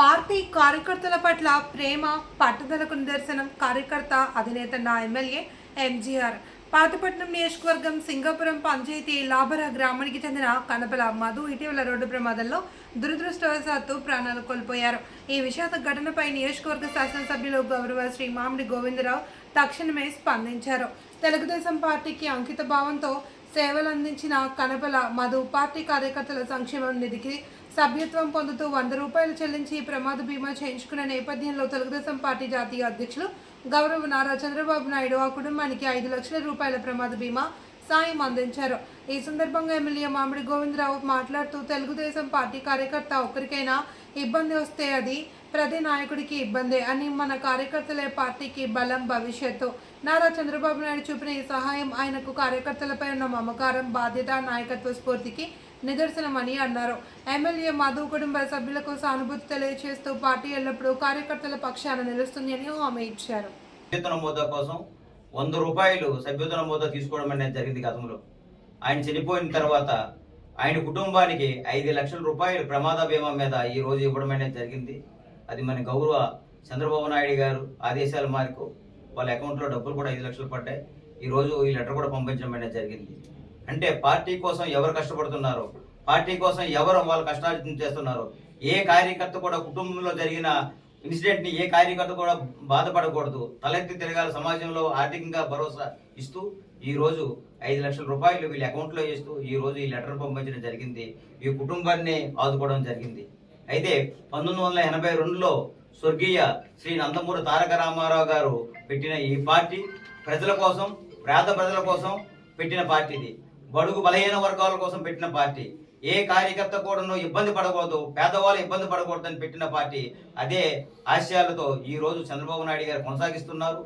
Party కార్యకర్తల పట్ల ప్రేమ పట్టుదలకు నిదర్శనం కార్యకర్త అధినేత నా ఎమ్మెల్యే ఎంజీఆర్. పాతపట్నం నియోజకవర్గం సింగాపురం పంచాయతీ లాభర గ్రామానికి చెందిన కనపల మధు ఇటీవల రోడ్డు ప్రమాదంలో దురదృష్టవశాత్తు ప్రాణాలు కోల్పోయారు. ఈ విషాద ఘటనపై నియోజకవర్గ శాసనసభ్యులు గౌరవ శ్రీ మామిడి గోవిందరావు తక్షణమే స్పందించారు. తెలుగుదేశం పార్టీకి అంకిత భావంతో సేవలు అందించిన కనపల మధు పార్టీ కార్యకర్తల సంక్షేమం నిధికి సభ్యత్వం పొందుతూ వంద రూపాయలు చెల్లించి ప్రమాద బీమా చేయించుకున్న నేపథ్యంలో తెలుగుదేశం పార్టీ జాతీయ అధ్యక్షులు గౌరవ నారా చంద్రబాబు నాయుడు ఆ కుటుంబానికి ఐదు లక్షల రూపాయల ప్రమాద బీమా సాయం అందించారు. ఈ సందర్భంగా ఎమ్మెల్యే మామిడి గోవిందరావు మాట్లాడుతూ తెలుగుదేశం పార్టీ కార్యకర్త ఒక్కరికైనా ఇబ్బంది వస్తే అది ప్రతి నాయకుడికి ఇబ్బందే అని మన కార్యకర్తలే పార్టీకి బలం భవిష్యత్తు. నారా చంద్రబాబు నాయుడు చూపిన ఈ సహాయం ఆయనకు కార్యకర్తలపై ఉన్న మమకారం బాధ్యత నాయకత్వ స్ఫూర్తికి నిదర్శనమని అన్నారు. ఎమ్మెల్యే మధు కుటుంబ సభ్యులకు సానుభూతి తెలియజేస్తూ పార్టీ ఎల్లప్పుడూ కార్యకర్తల పక్షాన నిలుస్తుంది అని హామీ ఇచ్చారు. సభ్యత్వ కోసం వంద రూపాయలు సభ్యత్వ నమోదా తీసుకోవడం అనేది జరిగింది గతంలో. ఆయన చనిపోయిన తర్వాత ఆయన కుటుంబానికి ఐదు లక్షల రూపాయలు ప్రమాద బీమా మీద ఈ రోజు ఇవ్వడం అనేది జరిగింది. అది మన గౌరవ చంద్రబాబు నాయుడు గారు ఆదేశాల మేరకు వాళ్ళ అకౌంట్లో డబ్బులు కూడా ఐదు లక్షలు పడ్డాయి. ఈ రోజు ఈ లెటర్ కూడా పంపించడం అనేది జరిగింది. అంటే పార్టీ కోసం ఎవరు కష్టపడుతున్నారో పార్టీ కోసం ఎవరు వాళ్ళు కష్టార్జితం చేస్తున్నారో ఏ కార్యకర్త కూడా కుటుంబంలో జరిగిన ఇన్సిడెంట్ని ఏ కార్యకర్త కూడా బాధపడకూడదు. తలెత్తి తిరగాలి సమాజంలో ఆర్థికంగా భరోసా ఇస్తూ ఈ రోజు ఐదు లక్షల రూపాయలు వీళ్ళ అకౌంట్లో ఇస్తూ వేస్తూ ఈ రోజు ఈ లెటర్ పంపించడం జరిగింది. ఈ కుటుంబాన్ని ఆదుకోవడం జరిగింది. అయితే పంతొమ్మిది వందల ఎనభై రెండులో స్వర్గీయ శ్రీ నందమూరి తారక రామారావు గారు పెట్టిన ఈ పార్టీ ప్రజల కోసం పేద ప్రజల కోసం పెట్టిన పార్టీ ఇది. బడుగు బలహీన వర్గాల కోసం పెట్టిన పార్టీ. ఏ కార్యకర్త కూడాను ఇబ్బంది పడకూడదు పేదవాళ్ళు ఇబ్బంది పడకూడదని పెట్టిన పార్టీ. అదే ఆశయాలతో ఈ రోజు చంద్రబాబు నాయుడు గారు కొనసాగిస్తున్నారు.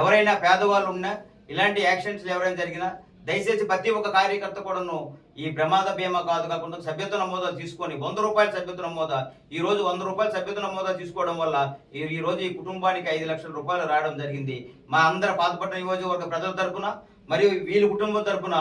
ఎవరైనా పేదవాళ్ళు ఉన్నా ఇలాంటి యాక్సిడెంట్స్ ఎవరైనా జరిగినా దయచేసి ప్రతి ఒక్క కార్యకర్త కూడాను ఈ ప్రమాద బీమా కాదు కాకుండా సభ్యత్వ నమోదా తీసుకొని వంద రూపాయల సభ్యత్వ నమోదా ఈ రోజు వంద రూపాయల సభ్యత్వ నమోదా తీసుకోవడం వల్ల ఈ రోజు ఈ కుటుంబానికి ఐదు లక్షల రూపాయలు రావడం జరిగింది. మా అందరి పాతపట్నం నియోజకవర్గ ప్రజల తరపున మరియు వీళ్ళ కుటుంబం తరపున